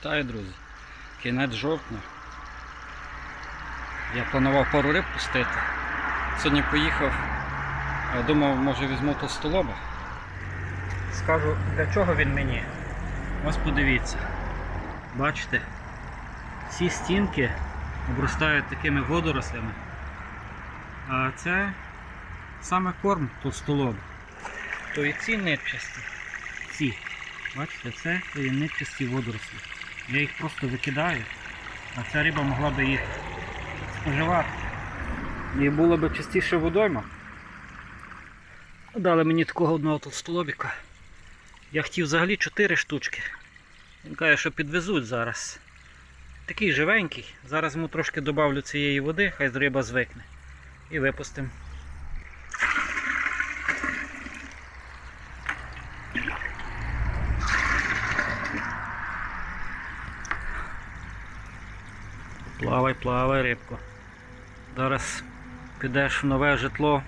Вітаю, друзі. Кінець жовтня. Я планував пару риб пустити. Сьогодні поїхав, думав, може візьму товстолоба. Скажу, для чого він мені. Ось подивіться. Бачите, ці стінки обростають такими водорослями. А це саме корм товстолоба. То і ці нитчасті. Ці. Бачите, це є нитчасті водорослі. Я їх просто викидаю, а ця риба могла би їх споживати. І було б частіше водойма. Дали мені такого одного толстолобіка. Я хотів взагалі 4 штучки. Він каже, що підвезуть зараз. Такий живенький. Зараз йому трошки добавлю цієї води, хай риба звикне. І випустимо. Плавай, плавай, рибко. Зараз підеш в нове житло.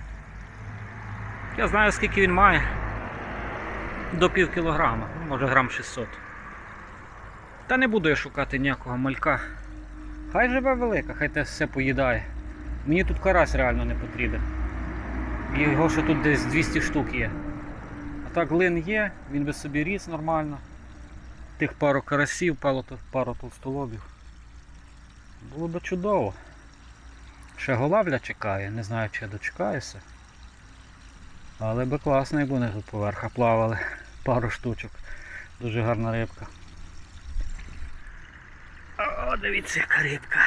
Я знаю скільки він має. До пів кілограма, ну, може грам 600. Та не буду я шукати ніякого малька. Хай живе велика, хай те все поїдає. Мені тут карась реально не потрібен. Його ще тут десь 200 штук є. А так лин є, він би собі ріс нормально. Тих пару карасів, пару, пару толстолобів. Було би чудово. Ще голавля чекає, не знаю чи я дочекаюся. Але би класно, як вони тут поверха плавали. Пару штучок. Дуже гарна рибка. О, дивіться, яка рибка.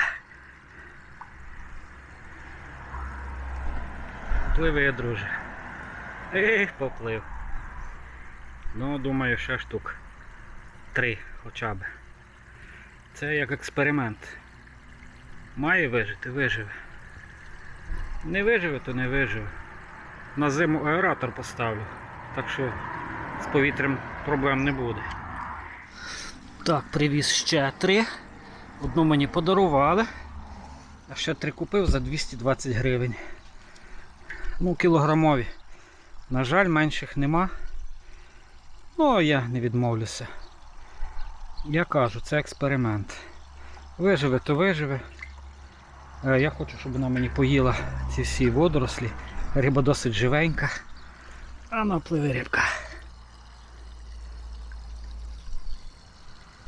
Пливе, друже. Ех, поплив. Ну, думаю, ще штук. Три хоча б. Це як експеримент. Має вижити, виживе. Не виживе, то не виживе. На зиму аератор поставлю. Так що з повітрям проблем не буде. Так, привіз ще три. Одну мені подарували. А ще три купив за 220 гривень. Ну, кілограмові. На жаль, менших нема. Ну, я не відмовлюся. Я кажу, це експеримент. Виживе, то виживе. Е, Я хочу, щоб вона мені поїла ці всі водорослі. Риба досить живенька. А ну пливе рибка.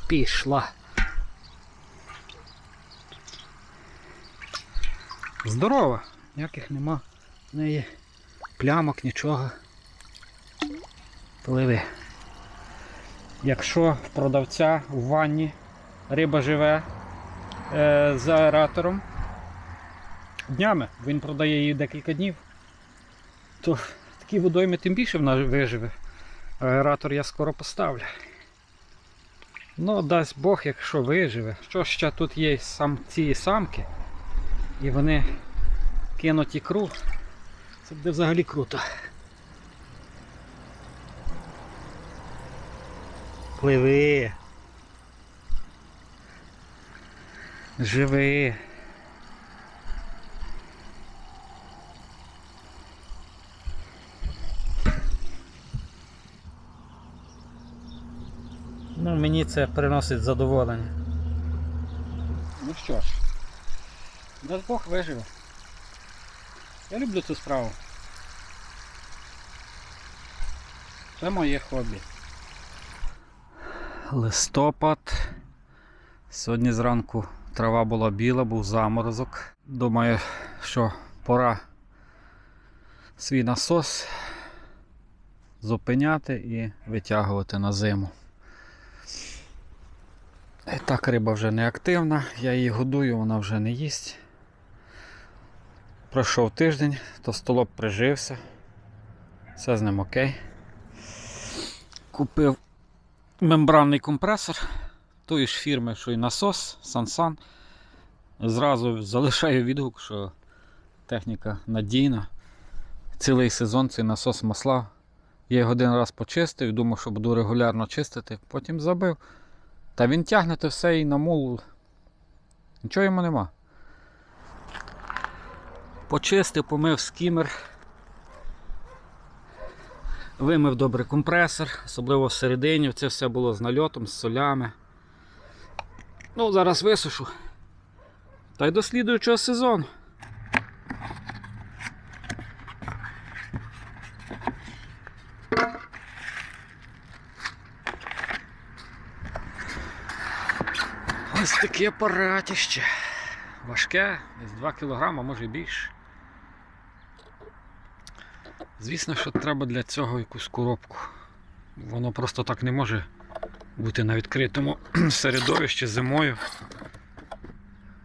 Пішла. Здорова, ніяких нема. В неї плямок, нічого. Пливе. Якщо в продавця в ванні риба живе е, з аератором днями, він продає її декілька днів, то в такій водоймі тим більше вона виживе. Аератор я скоро поставлю. Ну, дасть Бог, якщо виживе. Що ще тут є сам, ці самки, і вони кинуть ікру. Це буде взагалі круто. Пливи. Живи. Ну, мені це приносить задоволення. Ну що ж, дасть Бог виживе. Я люблю цю справу. Це моє хобі. Листопад. Сьогодні зранку трава була біла, був заморозок. Думаю, що пора свій насос зупиняти і витягувати на зиму. І так риба вже не активна, я її годую, вона вже не їсть. Пройшов тиждень, то столоп прижився. Все з ним окей. Купив мембранний компресор тої ж фірми, що і насос, Sansan. Зразу залишаю відгук, що техніка надійна. Цілий сезон цей насос масла. Я його один раз почистив, думав, що буду регулярно чистити, потім забив. Та він тягне те все і на мул. Нічого йому нема. Почистив, помив скімер. Вимив добре компресор, особливо всередині. Це все було з нальотом, з солями. Ну, зараз висушу. Та й до слідуючого сезону. Ось таке апаратище. Важке, десь 2 кг, може і більше. Звісно, що треба для цього якусь коробку. Воно просто так не може бути на відкритому середовищі зимою.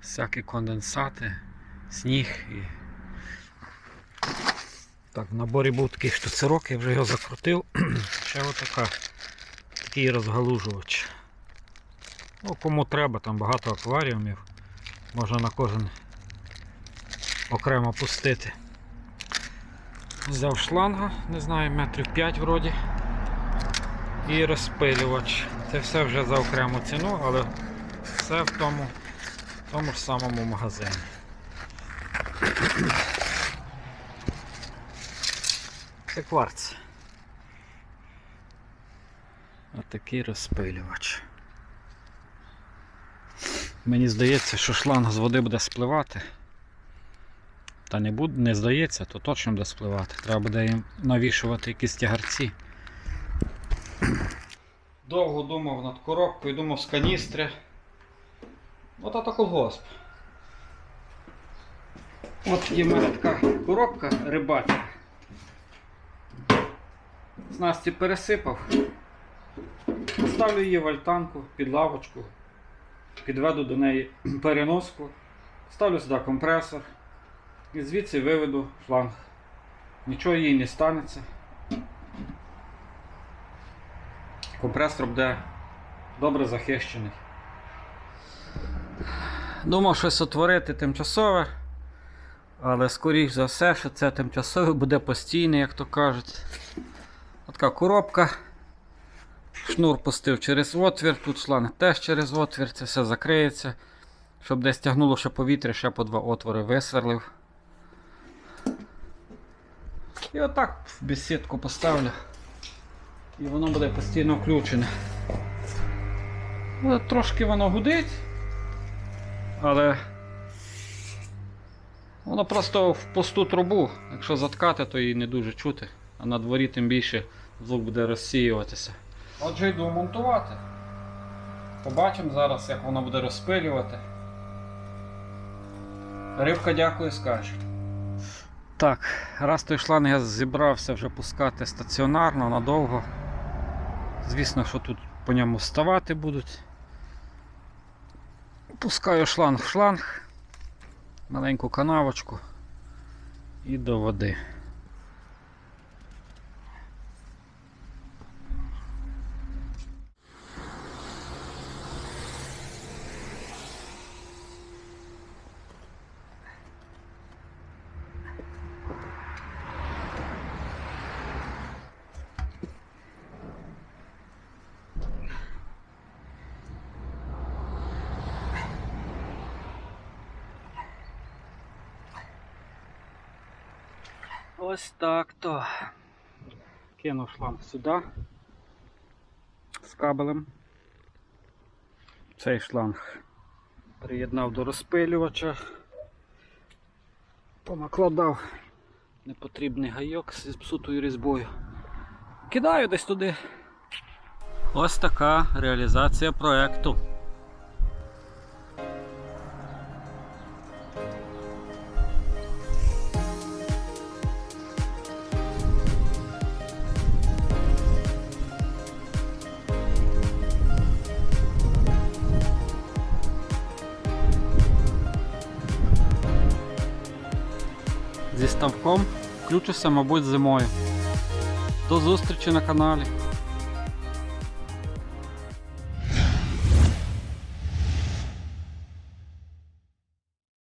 Всякі конденсати, сніг і. Так, в наборі був такий штуцерок, я вже його закрутив. Ще отака, такий розгалужувач. Ну, кому треба, там багато акваріумів. Можна на кожен окремо пустити. Взяв шланга, не знаю, метрів 5 вроді. І розпилювач. Це все вже за окрему ціну, але все в тому, в тому ж самому магазині. Це кварц. Отакий розпилювач. Мені здається, що шланг з води буде спливати. Та не буде, не здається, то точно буде спливати. Треба буде їм навішувати якісь тягарці. Довго думав над коробкою, думав з каністри. От ото колгосп. От є мене така коробка рибача. Снасті пересипав. Поставлю її в альтанку під лавочку. Підведу до неї переноску, ставлю сюди компресор і звідси виведу шланг. Нічого їй не станеться. Компресор буде добре захищений. Думав щось утворити тимчасове, але скоріш за все, що це тимчасове буде постійне, як то кажуть. Така коробка. Шнур пустив через отвір, тут шланг теж через отвір, це все закриється. Щоб десь тягнуло ще повітря, ще по два отвори висверлив. І отак в бесідку поставлю. І воно буде постійно включене. Ну, Трошки воно гудить, але воно просто в пусту трубу. Якщо заткати, то її не дуже чути, а на дворі тим більше звук буде розсіюватися. Отже, йду монтувати. Побачимо зараз, як воно буде розпилювати. Рибка дякую, скаже. Так, раз той шланг я зібрався вже пускати стаціонарно надовго. Звісно, що тут по ньому вставати будуть. Пускаю шланг в шланг, маленьку канавочку і до води. Ось так то. Кинув шланг сюди з кабелем. Цей шланг приєднав до розпилювача, понакладав непотрібний гайок з псутою різьбою. Кидаю десь туди. Ось така реалізація проекту. Ставком включуся, мабуть, зимою. До зустрічі на каналі.